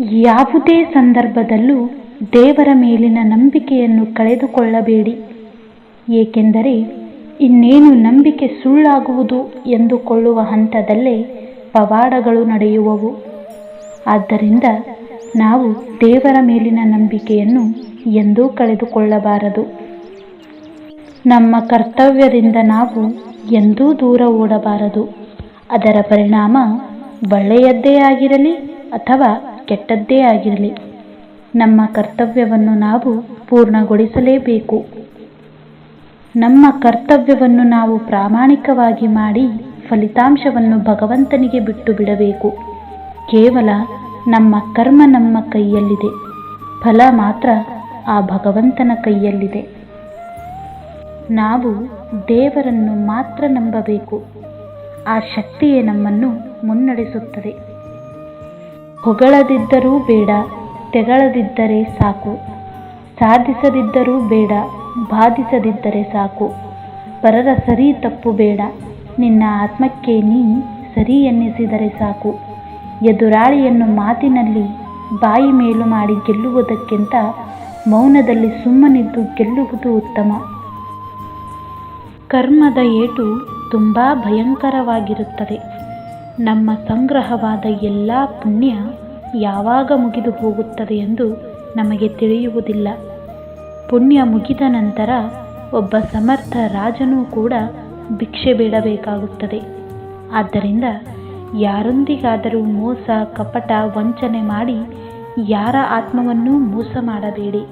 ಯಾವುದೇ ಸಂದರ್ಭದಲ್ಲೂ ದೇವರ ಮೇಲಿನ ನಂಬಿಕೆಯನ್ನು ಕಳೆದುಕೊಳ್ಳಬೇಡಿ. ಏಕೆಂದರೆ ಇನ್ನೇನು ನಂಬಿಕೆ ಸುಳ್ಳಾಗುವುದು ಎಂದುಕೊಳ್ಳುವ ಹಂತದಲ್ಲೇ ಪವಾಡಗಳು ನಡೆಯುವವು. ಆದ್ದರಿಂದ ನಾವು ದೇವರ ಮೇಲಿನ ನಂಬಿಕೆಯನ್ನು ಎಂದೂ ಕಳೆದುಕೊಳ್ಳಬಾರದು. ನಮ್ಮ ಕರ್ತವ್ಯದಿಂದ ನಾವು ಎಂದೂ ದೂರ ಓಡಬಾರದು. ಅದರ ಪರಿಣಾಮ ಒಳ್ಳೆಯದ್ದೇ ಆಗಿರಲಿ ಅಥವಾ ಕೆಟ್ಟದ್ದೇ ಆಗಿರಲಿ. ನಮ್ಮ ಕರ್ತವ್ಯವನ್ನು ನಾವು ಪೂರ್ಣಗೊಳಿಸಲೇಬೇಕು. ನಮ್ಮ ಕರ್ತವ್ಯವನ್ನು ನಾವು ಪ್ರಾಮಾಣಿಕವಾಗಿ ಮಾಡಿ ಫಲಿತಾಂಶವನ್ನು ಭಗವಂತನಿಗೆ ಬಿಟ್ಟು ಬಿಡಬೇಕು. ಕೇವಲ ನಮ್ಮ ಕರ್ಮ ನಮ್ಮ ಕೈಯಲ್ಲಿದೆ. ಫಲ ಮಾತ್ರ ಆ ಭಗವಂತನ ಕೈಯಲ್ಲಿದೆ. ನಾವು ದೇವರನ್ನು ಮಾತ್ರ ನಂಬಬೇಕು. ಆ ಶಕ್ತಿಯೇ ನಮ್ಮನ್ನು ಮುನ್ನಡೆಸುತ್ತದೆ. ಹೊಗಳದಿದ್ದರೂ ಬೇಡ, ತೆಗಳದಿದ್ದರೆ ಸಾಕು. ಸಾಧಿಸದಿದ್ದರೂ ಬೇಡ, ಬಾಧಿಸದಿದ್ದರೆ ಸಾಕು. ಪರರ ಸರಿ ತಪ್ಪು ಬೇಡ, ನಿನ್ನ ಆತ್ಮಕ್ಕೆ ನೀ ಸರಿ ಎನ್ನಿಸಿದರೆ ಸಾಕು. ಎದುರಾಳಿಯನ್ನು ಮಾತಿನಲ್ಲಿ ಬಾಯಿ ಮೇಲು ಮಾಡಿ ಗೆಲ್ಲುವುದಕ್ಕಿಂತ ಮೌನದಲ್ಲಿ ಸುಮ್ಮನಿದ್ದು ಗೆಲ್ಲುವುದು ಉತ್ತಮ. ಕರ್ಮದ ಏಟು ತುಂಬ ಭಯಂಕರವಾಗಿರುತ್ತದೆ. ನಮ್ಮ ಸಂಗ್ರಹವಾದ ಎಲ್ಲ ಪುಣ್ಯ ಯಾವಾಗ ಮುಗಿದು ಹೋಗುತ್ತದೆ ಎಂದು ನಮಗೆ ತಿಳಿಯುವುದಿಲ್ಲ. ಪುಣ್ಯ ಮುಗಿದ ನಂತರ ಒಬ್ಬ ಸಮರ್ಥ ರಾಜನೂ ಕೂಡ ಭಿಕ್ಷೆ ಬೇಡಬೇಕಾಗುತ್ತದೆ. ಆದ್ದರಿಂದ ಯಾರೊಂದಿಗಾದರೂ ಮೋಸ, ಕಪಟ, ವಂಚನೆ ಮಾಡಿ ಯಾರ ಆತ್ಮವನ್ನೂ ಮೋಸ ಮಾಡಬೇಡಿ.